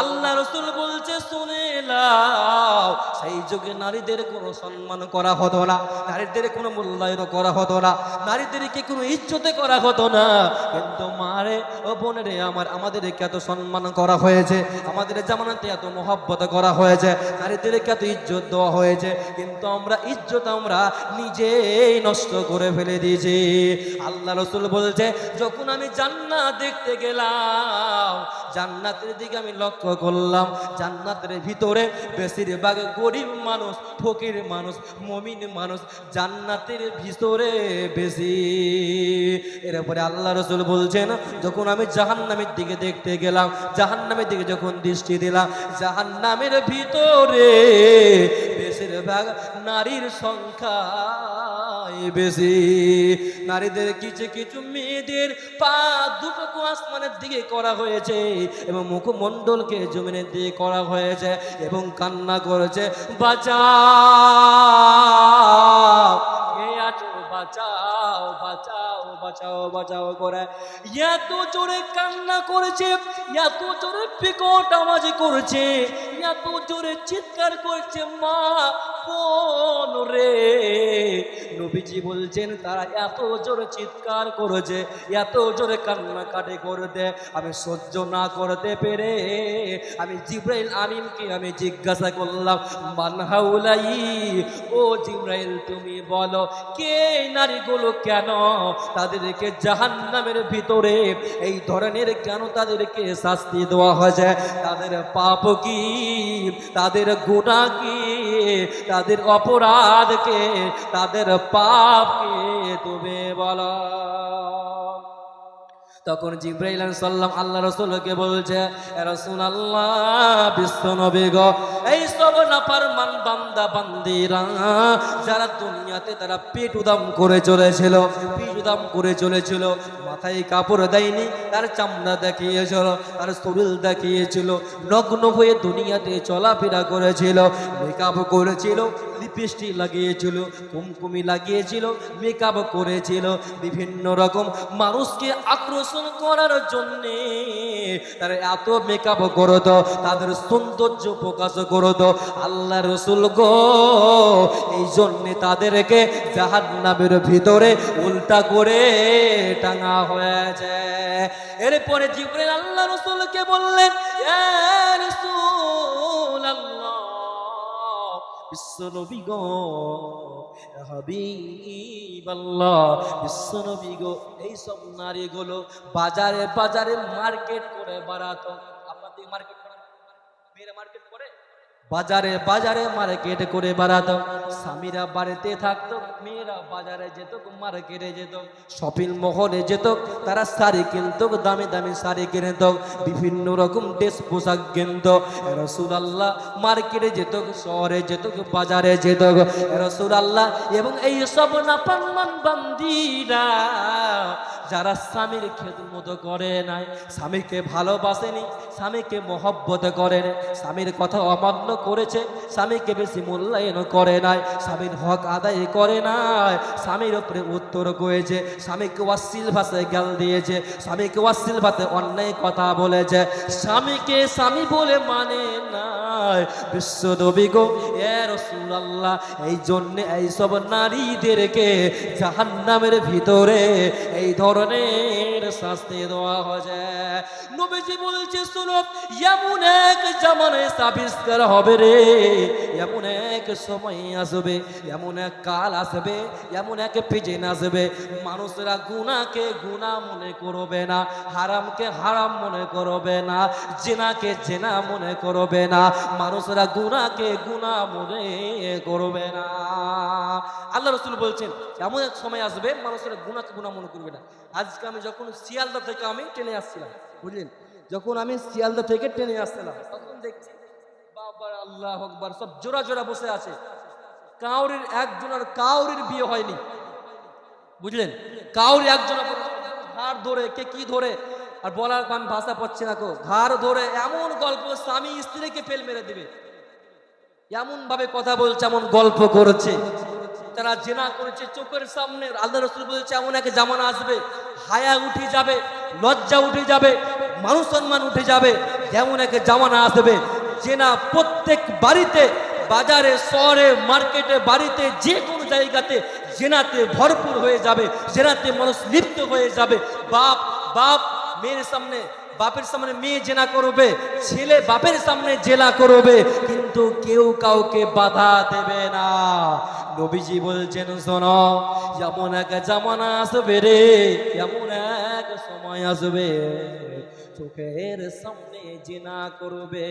আল্লাহ রসুল বলছে, শুনে সেই যুগে নারীদের কোনো সম্মান করা হতো না, নারীদের কোনো মূল্যায়ন করা হতো না, নারীদেরকে কোনো ইজ্জতে করা হতো না। কিন্তু মারে ও বোনেরে আমার, আমাদেরকে এত সম্মান করা হয়েছে, আমাদের জামানাতে এত মহব্বত করা হয়েছে, নারীদেরকে এত ইজ্জত দেওয়া হয়েছে, কিন্তু আমরা, ইজ্জত আমরা নিজেই নষ্ট করে ফেলে দিয়েছি। আল্লাহ রসুল বলছে, যখন আমি জান্নাত দেখতে গেলাম, জান্নাতের দিকে আমি লক্ষ্য করলাম, জান্নাতের ভিতরে বেশিরভাগ গরিব মানুষ, ফকির মানুষ, মমিন মানুষ জান্নাতের ভিতরে বেশি। এরপরে আল্লাহ রসুল বলছেন, যখন আমি জাহান্নামের দিকে দেখতে গেলাম, জাহান্নামের দিকে যখন দৃষ্টি দিলাম, জাহান্নামের ভিতরে বেশিরভাগ নারীর সংখ্যা বেশি। নারীদের কিছু কিছু মেয়েদের পা দুটোকে আসমানের দিকে করা হয়েছে এবং মুখমণ্ডলকে জমিনের দিকে করা হয়েছে এবং কান্না করেছে। বাঁচাও! বাঁচাও বাঁচাও করে। এত জোরে কান্না করেছে, এত জোরে বিকট আওয়াজ করেছে, এত জোরে চিৎকার করছে, মা, বোন রে। নবীজি বলছেন, তারা এত জোরে চিৎকার করেছে, এত জোরে কান্নাকাটি করতে আমি সহ্য না করতে পেরে আমি জিব্রাইল আমিনকে আমি জিজ্ঞাসা করলাম মানহাউলাই ও জিব্রাইল, তুমি বলো, কে নারীগুলো কেন তাদেরকে জাহান নামের ভিতরে এই ধরনের কেন তাদেরকে শাস্তি দেওয়া হয়েছে? তাদের পাপ কি? তাদের গোটা কি? তাদের অপরাধকে তাদের পাপকে তুমি বলো। তখন জিব্রাইল সাল্লাম আল্লাহ রসুলকে বলছে রসুল আল্লাহ বিশ্ব নবী গো, এই সব নাফারমান বান্দা, বান্দিরা যারা দুনিয়াতে তারা পেট উদাম করে চলেছিল, পিঠ উদাম করে চলেছিল, মাথায় কাপড় দেয়নি, তার চামড়া দেখিয়েছিল, তার শরীর দেখিয়েছিল, নগ্ন হয়ে দুনিয়াতে চলাফেরা করেছিল মেকআপ করেছিল লিপস্টিক লাগিয়েছিল, কুমকুমি লাগিয়েছিল, মেকআপ করেছিল, বিভিন্ন রকম মানুষকে আকর্ষণ করার জন্যে তারা এত মেকআপ করতো, তাদের সৌন্দর্য প্রকাশ করতো। আল্লাহ রসুল গো, এই জন্যে তাদেরকে জাহান্নামের ভিতরে উল্টা করে টাঙা হয়েছে। এরপরে জিবরিল আল্লাহ রসুলকে বললেন "ইয়া রাসূল বিশ্বনবী গো হাবিবাল্লাহ বিশ্বনবী গো, এইসব নারীগুলো বাজারে বাজারে মার্কেট করে বেড়াতো। আপনাদের মার্কেট করে মেয়েরা মার্কেট করে? বাজারে বাজারে মার্কেট করে বেড়াতো। স্বামীরা বাড়িতে থাকতো, মেয়েরা বাজারে যেত, মার্কেটে যেত। শপিং মহলে যেত, তারা শাড়ি কিনত, দামি দামি শাড়ি কিনত। বিভিন্ন রকম ড্রেস পোশাক কিনত। রসুল আল্লাহ মার্কেটে যেত, শহরে যেত, বাজারে যেত। রসুল আল্লাহ এবং এই সব নাপানমান বান্দিরা যারা স্বামীর খেদমত করে নাই, স্বামীকে ভালোবাসেনি, স্বামীকে মহব্বত করে স্বামীর কথা অমান্য করেছে, স্বামীকে বেশি মূল্যায়ন করে নাই, স্বামীর হক আদায় করে নাই, স্বামীর উপরে উত্তর করেছে, স্বামীকে অশ্লীল ভাষায় গাল দিয়েছে, স্বামীকে অশ্লীল ভাষায় অন্যায় কথা বলেছে, স্বামীকে স্বামী বলে মানে বিশ্ব গো, এ রসুল্লাহ এই জন্যে এইসব নারীদেরকে জাহান্নামের ভিতরে এই ধরনের শাস্তি দেওয়া হয়েছে। নবীজি বলছে সুরভ এক জামানায় আবিষ্কার হবে রে। এমন এক সময় আসবে, এমন এক কাল আসবে, এমন এক পেজেন আসবে। মানুষরা গুনাকে গুণা মনে করবে না, হারামকে হারাম মনে করবে না, জেনাকে জেনা মনে করবে না, মানুষরা গুনাকে গুণা মনে করবে না। আল্লাহ রসুল বলছেন, এমন এক সময় আসবে, মানুষেরা গুনাকে গুণা মনে করবে না। আজকে আমি যখন শিয়ালদা থেকে আমি ট্রেনে আসছিলাম, বুঝলেন? যখন আমি শিয়ালদা থেকে ট্রেনে আসছিলাম, তখন দেখছি বাবা আল্লাহ আকবার, সব জোড়া জোড়া বসে আছে। কাউরির একজনের, কাউরির বিয়ে হয়নি। বুঝলেন? কাউরি একজন ঘাড় ধরে, কে কি ধরে? আর বলার আমি ভাষা পাচ্ছি না কো? ঘাড় ধরে এমন গল্প স্বামী স্ত্রীকে ফেল মেরে দিবে। এমন ভাবে কথা বলছে, এমন গল্প করেছে। তারা জেনা করেছে, চোখের সামনে, আল্লাহ রসুল বলছে, এমন এক জামানা আসবে, হায়া উঠে যাবে, লজ্জা উঠে যাবে। মানুষ সম্মান উঠে যাবে, যেমন এক জামানা আসবে। জেনা প্রত্যেক বাড়িতে, বাজারে, শহরে, মার্কেটে, বাড়িতে, যে কোনো জায়গাতে জেনাতে ভরপুর হয়ে যাবে, জেনাতে মানুষ লিপ্ত হয়ে যাবে। বাপ বাপ, মেয়ের সামনে, বাপের সামনে মেয়ে জেনা করবে, ছেলে বাপের সামনে জেলা করবে, কিন্তু কেউ কাউকে বাধা দেবে না। নবীজি বলছেন, শোনো যেমন এক জামানা আসবে রে, এমন এক সময় আসবে। চোখের সামনে জেনা করবে,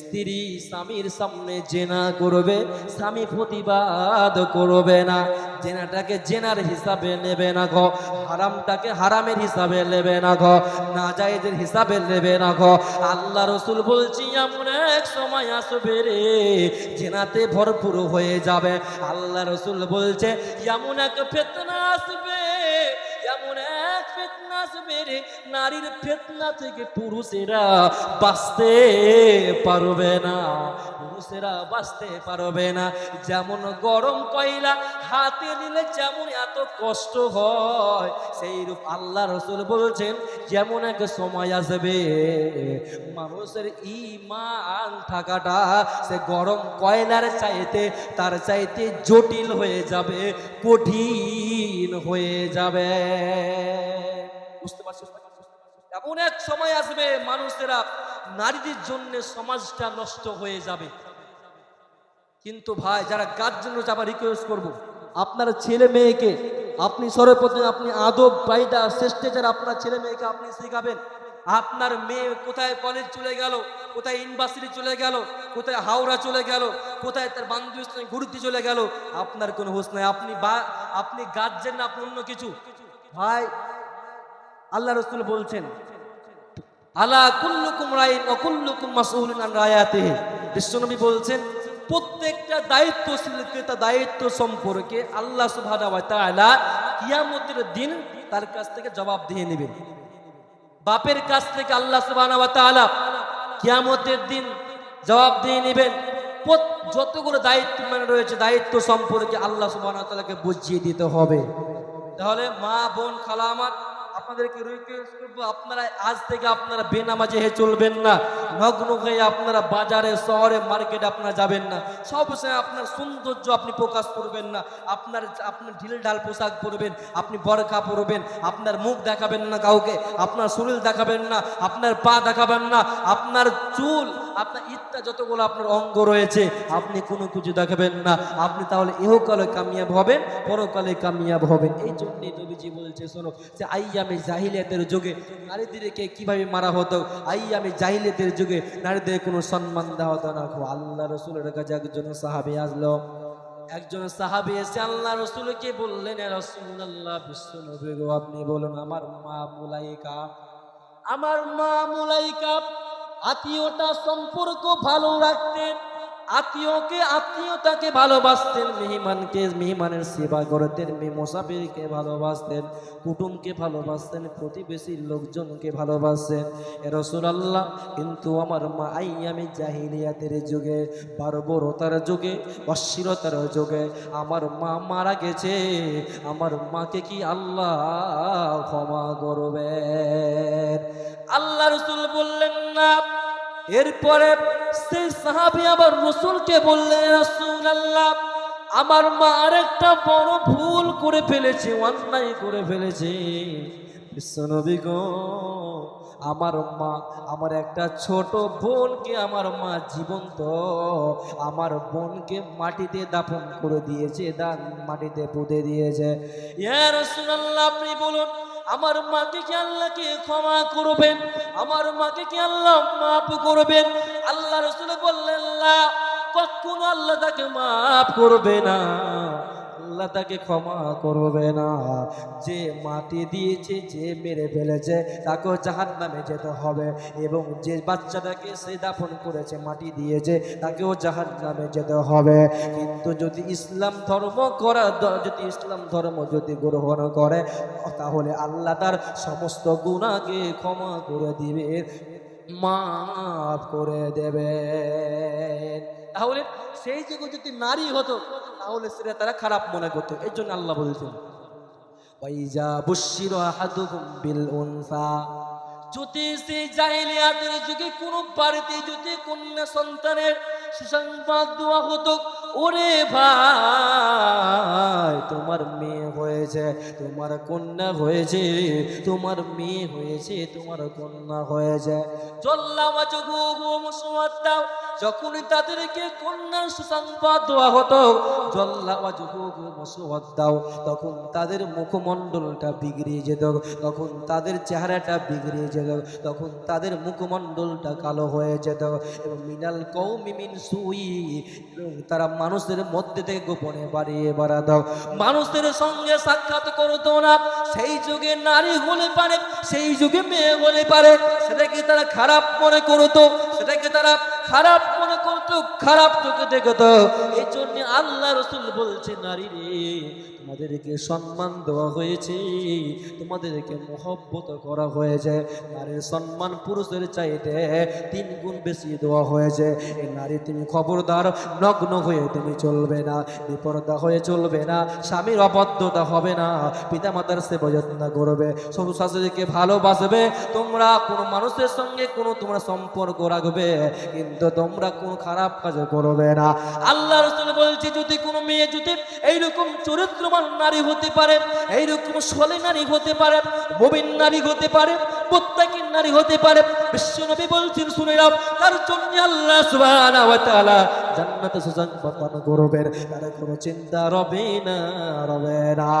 স্ত্রী স্বামীর সামনে জেনা করবে, স্বামী প্রতিবাদ করবে না। জেনাটাকে জেনার হিসাবে নেবে না গো, হারামটাকে হারামের হিসাবে নেবে না গো না জায়েজের হিসাবে নেবে না গো। আল্লাহ রসুল বলছি, এমন এক সময় আসবে রে, জেনাতে ভরপুর হয়ে যাবে। আল্লাহ রসুল বলছে, এমন এক ফেতনা আসবে নারীর ফেতনা থেকে পুরুষেরা বাঁচতে পারবে না। পুরুষেরা বাঁচতে পারবে না। যেমন গরম কয়লা হাতে নিলে যেমন এত কষ্ট হয়, সেই রূপ আল্লাহ রসুল বলছেন, যেমন এক সময় আসবে, মানুষের ইমান থাকাটা সে গরম কয়লার চাইতে, তার চাইতে জটিল হয়ে যাবে, কঠিন হয়ে যাবে। বুঝতে পারছ? এমন এক সময় আসবে মানুষেরা নারীদের জন্য সমাজটা নষ্ট হয়ে যাবে। কিন্তু ভাই, যারা গার্জেন রয়েছে আবার রিকোয়েস্ট করব? আপনার ছেলে মেয়েকে আপনি সর্বপ্রথম আপনি আদব বাইদা শ্রেষ্ঠেচার আপনার ছেলে মেয়েকে আপনি শেখাবেন। আপনার মেয়ে কোথায় কলেজ চলে গেল, কোথায় ইউনিভার্সিটি চলে গেল, কোথায় হাওড়া চলে গেল, কোথায় তার বান্ধবীর সঙ্গে ঘুরতে চলে গেল, আপনার কোনো হোশ নাই। আপনি বা, আপনি গার্জেন না, আপনি অন্য কিছু। ভাই আল্লাহ রসুল বলছেন, আলা কুল্লুকুম রাইন অকুল্লুকুম মাসউলুন আন রায়াতিহি। বিশ্বনবী বলছেন, প্রত্যেকটা দায়িত্বশীলকে তার দায়িত্ব সম্পর্কে আল্লাহ সুবহানাহু ওয়া তাআলা কিয়ামতের দিন তার কাছ থেকে জবাব দিয়ে নেবেন। বাপের কাছ থেকে আল্লাহ সুবহানাহু ওয়া তাআলা কিয়ামতের দিন জবাব দিয়ে নেবেন। যতগুলো দায়িত্ব মানে রয়েছে, দায়িত্ব সম্পর্কে আল্লাহ সুবহানাহু ওয়া তাআলাকে বুঝিয়ে দিতে হবে। তাহলে মা, বোন, খালা, আমার আপনাদেরকে রিকোয়েস্ট করব, আপনারা আজ থেকে আপনারা বেনামাজে হয়ে চলবেন না। নগ্ন হয়ে আপনারা বাজারে, শহরে, মার্কেটে আপনারা যাবেন না। সব সময় আপনার সৌন্দর্য আপনি প্রকাশ করবেন না। আপনার আপনার ঢিল ঢাল পোশাক পরবেন, আপনি বরখা পরবেন, আপনার মুখ দেখাবেন না কাউকে, আপনার শরীর দেখাবেন না, আপনার পা দেখাবেন না, আপনার চুল আপনার ইত্যা যতগুলো আপনার অঙ্গ রয়েছে, আপনি কোনো কিছু দেখাবেন না। আপনি তাহলে ইহকালে কামিয়াব হবেন, পরকালে কামিয়াব হবেন। এই জন্যই নবীজি বলছে, শোনো, যে আইয়ামে জাহিলিয়াতের যুগে নারীদেরকে কীভাবে মারা হতো? আইয়ামে জাহিলিয়াতের যুগে নারীদের কোনো সম্মান দেওয়া হতো না। আল্লাহ রসুলের কাছে একজন সাহাবি আসলো। একজন সাহাবি এসে আল্লাহ রসুলকে বললেন রসুল আল্লাহ বিশ্ব গো, আপনি বলুন, আমার মা মুলাইকা, আমার মা মুলাইকা আত্মীয়তা সম্পর্ক ভালো রাখতেন, আত্মীয়কে আত্মীয়তাকে ভালোবাসতেন, মেহমানকে মেহমানের সেবা করতেন মে- মুসাফিরকে ভালোবাসতেন, কুটুমকে ভালোবাসতেন, প্রতিবেশীর লোকজনকে ভালোবাসতেন। রসুল আল্লাহ কিন্তু আমার মা আইয়ামি জাহিলিয়াতের যুগে, বারবরতার যুগে, অশ্লীলতার যুগে আমার মা মারা গেছে। আমার মাকে কি আল্লাহ ক্ষমা করবেন? আল্লাহ রসুল বললেন, না। এরপরে সেই সাহাবি আবার রসুলকে বললেন রসুল আল্লাহ আমার মা আরেকটা বড় ভুল করে ফেলেছে, অন্যায় করে ফেলেছে। বিশ্বনবী গো, আমার মা, আমার একটা ছোট বোনকে আমার মা জীবন্ত, আমার বোনকে মাটিতে দাফন করে দিয়েছে, দান মাটিতে পুঁতে দিয়েছে। ইয়া রাসূলুল্লাহ, আপনি বলুন আমার মাকে কি আল্লাহকে ক্ষমা করবেন? আমার মাকে কি আল্লাহ মাফ করবেন? আল্লাহ রসুল বললেন কখনো আল্লাহ তাকে মাফ করবে না। আল্লাহ তাকে ক্ষমা করবে না। যে মাটি দিয়েছে, যে মেরে ফেলেছে, তাকেও জাহান নামে যেতে হবে। এবং যে বাচ্চাটাকে সে দাফন করেছে, মাটি দিয়েছে, তাকেও জাহান নামে যেতে হবে। কিন্তু যদি ইসলাম ধর্ম করা, যদি ইসলাম ধর্ম যদি গ্রহণ করে, তাহলে আল্লাহ তার সমস্ত গুণাকে ক্ষমা করে দিবে মাফ করে দেবে তাহলে সেই যুগে যদি নারী হতো তাহলে সেটা তারা খারাপ মনে করতো। এই জন্য আল্লাহ বলছেন কোনো যদি কন্যা সন্তানের দেওয়া হতো তোমার মেয়ে হয়েছে, তোমার কন্যা হয়েছে, তোমার মেয়ে হয়েছে, তোমার কন্যা হয়েছে। চল্লাম দাও। যখনই তাদেরকে কন্যার সুসংবাদ দেওয়া হতো দাও, তখন তাদের মুখমণ্ডলটা বিগড়িয়ে যেত, তখন তাদের চেহারাটা বিগড়িয়ে যেত, তখন তাদের মুখমণ্ডলটা কালো হয়ে যেত। এবং মিনাল কৌমিমিন সুই, তারা মানুষের মধ্যে থেকে গোপনে বাড়িয়ে বাড়াতো। মানুষদের সঙ্গে সাক্ষাৎ করতো না, সেই যুগে নারী হলে পারে, সেই যুগে মেয়ে হলে পারে, সেটাকে তারা খারাপ মনে করতো, সেটাকে তারা খারাপ মনে করতো খারাপ চোখে দেখতো। এই জন্য আল্লাহ রসুল বলছে নারী রে তোমাদেরকে সম্মান দেওয়া হয়েছে, তোমাদেরকে মহব্বত করা হয়েছে। নারীর সম্মান পুরুষের চাইতে তিন গুণ বেশি দেওয়া হয়েছে। এই নারী তুমি খবরদার, নগ্ন হয়ে তুমি চলবে না বিপর্দা হয়ে চলবে না, স্বামীর অবদ্ধতা হবে না, পিতামাতার সেবা যত্ন করবে সব শাশুড়িকে ভালোবাসবে, তোমরা কোনো মানুষের সঙ্গে কোনো তোমরা সম্পর্ক রাখবে, কিন্তু তোমরা কোনো খারাপ কাজ করবে না। আল্লাহ রসুল বলছে, যদি কোনো মেয়ে যদি এইরকম চরিত্রবান নারী হতে পারে, এইরকম সলে নারী হতে পারে মবিন নারী হতে পারে প্রত্যেকের নারী হতে পারে বিশ্বনবী বলছেন, শুনে রাও তার জন্য আল্লাহ সুবহানাহু ওয়া তাআলা জান্নাতে সুসংবাদ করবেন। তার কোনো চিন্তা রবে না রবে না।